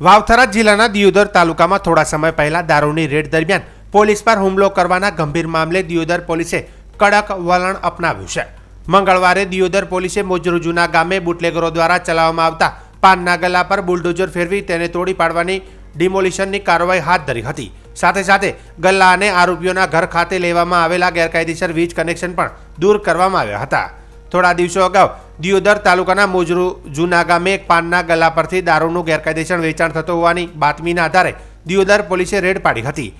વાવથરા જિલ્લાના દિયોદર તાલુકામાં થોડા સમય પહેલા દારૂની રેડ દરમિયાન પોલીસ પર હુમલો કરવાના ગંભીર મામલે દિયોદર પોલીસે કડક વલણ અપનાવ્યું છે. મંગળવારે દિયોદર પોલીસે મોજરૂ ગામે બુટલેગરો દ્વારા ચલાવવામાં આવતા પાનના ગલ્લા પર બુલડોઝર ફેરવી તેને તોડી પાડવાની ડિમોલિશનની કાર્યવાહી હાથ ધરી હતી. સાથે સાથે ગલ્લા અને આરોપીઓના ઘર ખાતે લેવામાં આવેલા ગેરકાયદેસર વીજ કનેક્શન પણ દૂર કરવામાં આવ્યા હતા. થોડા દિવસો અગાઉ દિયોદર તાલુકાના મોજરૂ જૂના ગામે એક પાનના ગલ્લા પરથી દારૂનું ગેરકાયદેસર વેચાણ થતું હોવાની બાતમીના આધારે દિયોદર પોલીસે રેડ પાડી હતી.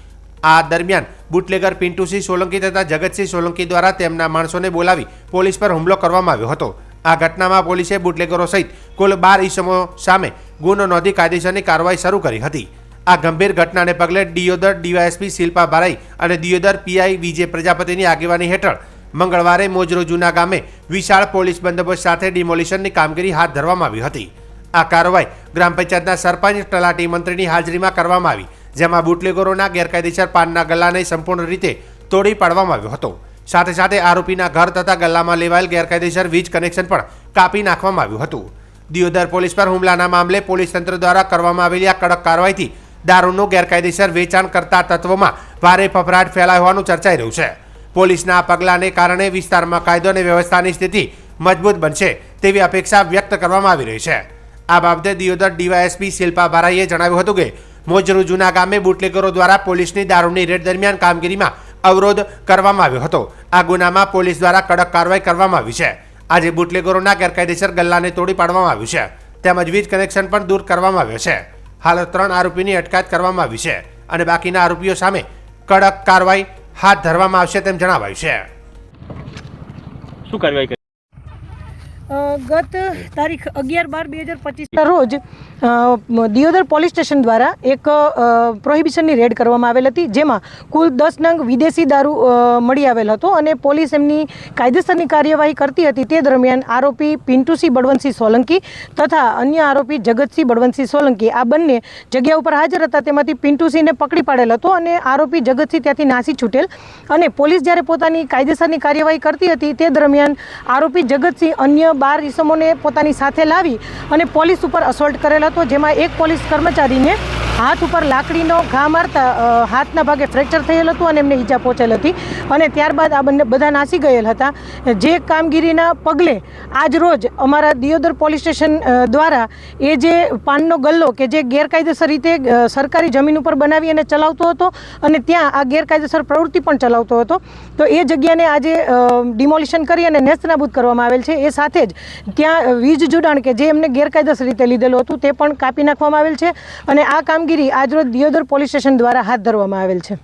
આ દરમિયાન બુટલેગર પિન્ટુસિંહ સોલંકી તથા જગતસિંહ સોલંકી દ્વારા તેમના માણસોને બોલાવી પોલીસ પર હુમલો કરવામાં આવ્યો હતો. આ ઘટનામાં પોલીસે બુટલેગરો સહિત કુલ બાર ઈસમો સામે ગુનો નોંધી કાયદેસરની કાર્યવાહી શરૂ કરી હતી. આ ગંભીર ઘટનાને પગલે દિયોદર ડીવાયએસપી શિલ્પા ભારાઈ અને દિયોદર પીઆઈ વિજય પ્રજાપતિની આગેવાની હેઠળ મંગળવારે મોજરો જૂના ગામે વિશાળ પોલીસ બંદોબસ્ત સાથે ડિમોલિશનની કામગીરી હાથ ધરવામાં આવી હતી. આ કાર્યવાહી ગ્રામ પંચાયતના સરપંચ, તલાટી મંત્રીની હાજરીમાં કરવામાં આવી, જેમાં બુટલેગરોના ગેરકાયદેસર પાનના ગલ્લાને સંપૂર્ણ રીતે તોડી પાડવામાં આવ્યો હતો. સાથે સાથે આરોપીના ઘર તથા ગલ્લામાં લેવાયેલ ગેરકાયદેસર વીજ કનેક્શન પણ કાપી નાખવામાં આવ્યું હતું. દિયોદર પોલીસ પર હુમલાના મામલે પોલીસ તંત્ર દ્વારા કરવામાં આવેલી આ કડક કાર્યવાહીથી દારૂનું ગેરકાયદેસર વેચાણ કરતા તત્વોમાં ભારે ફફડાટ ફેલાય હોવાનું ચર્ચાઈ રહ્યું છે. પોલીસના પગલાંને કારણે વિસ્તારમાં કાયદો અને વ્યવસ્થાની સ્થિતિ મજબૂત બનશે તેવી અપેક્ષા વ્યક્ત કરવામાં આવી રહી છે. આ બાબતે દિયોદર ડીવાયએસપી શિલ્પા બારાઈએ જણાવ્યું હતું કે, મોજરૂ જૂના ગામે બુટલેગરો દ્વારા પોલીસની દારૂની રેડ દરમિયાન કામગીરીમાં અવરોધ કરવામાં આવ્યો હતો. આ ગુનામાં પોલીસ દ્વારા કડક કાર્યવાહી કરવામાં આવી છે. આજે બુટલેગરોના ગેરકાયદેસર ગલ્લાને તોડી પાડવામાં આવ્યું છે. તેમજ વીજ કનેક્શન પણ દૂર કરવામાં આવ્યો છે. હાલ ત્રણ આરોપીની અટકાયત કરવામાં આવી છે અને બાકીના આરોપીઓ સામે કડક કાર્યવાહી હાથ ધરવામાં આવશે તેમ જણાવાયું છે. શું કાર્યવાહી ગત તારીખ અગિયાર બાર બે હજાર પચીસના રોજ દિયોદર પોલીસ સ્ટેશન દ્વારા એક પ્રોહિબિશનની રેડ કરવામાં આવેલ હતી, જેમાં કુલ દસ નંગ વિદેશી દારૂ મળી આવેલ હતો અને પોલીસ એમની કાયદેસરની કાર્યવાહી કરતી હતી. તે દરમિયાન આરોપી પિન્ટુસિંહ બળવંતસિંહ સોલંકી તથા અન્ય આરોપી જગતસિંહ બળવંતસિંહ સોલંકી, આ બંને જગ્યા ઉપર હાજર હતા. તેમાંથી પિન્ટુસિંહને પકડી પાડેલ હતો અને આરોપી જગતસિંહ ત્યાંથી નાસી છૂટેલ અને પોલીસ જ્યારે પોતાની કાયદેસરની કાર્યવાહી કરતી હતી, તે દરમિયાન આરોપી જગતસિંહ અન્ય બાર ઈસમોને પોતાની સાથે લાવી અને પોલીસ ઉપર અસોલ્ટ કરેલ હતો, જેમાં એક પોલીસ કર્મચારીને હાથ ઉપર લાકડીનો ઘા મારતા હાથના ભાગે ફ્રેક્ચર થયેલ હતું અને એમને ઈજા પહોંચેલ હતી. અને ત્યારબાદ આ બંને બધા નાસી ગયેલ હતા. જે કામગીરીના પગલે આજ રોજ અમારા દિયોદર પોલીસ સ્ટેશન દ્વારા એ જે પાનનો ગલ્લો કે જે ગેરકાયદેસર રીતે સરકારી જમીન ઉપર બનાવી અને ચલાવતો હતો અને ત્યાં આ ગેરકાયદેસર પ્રવૃત્તિ પણ ચલાવતો હતો. તો એ જગ્યાને આજે ડિમોલિશન કરી અને નેસ્તનાબૂદ કરવામાં આવેલ છે. એ સાથે જ ત્યાં વીજ જોડાણ કે જે એમને ગેરકાયદેસર રીતે લીધેલું હતું તે પણ કાપી નાખવામાં આવેલ છે. અને આ કામગીરી આજરોજ દિયોદર પોલીસ સ્ટેશન દ્વારા હાથ ધરવામાં આવેલ છે.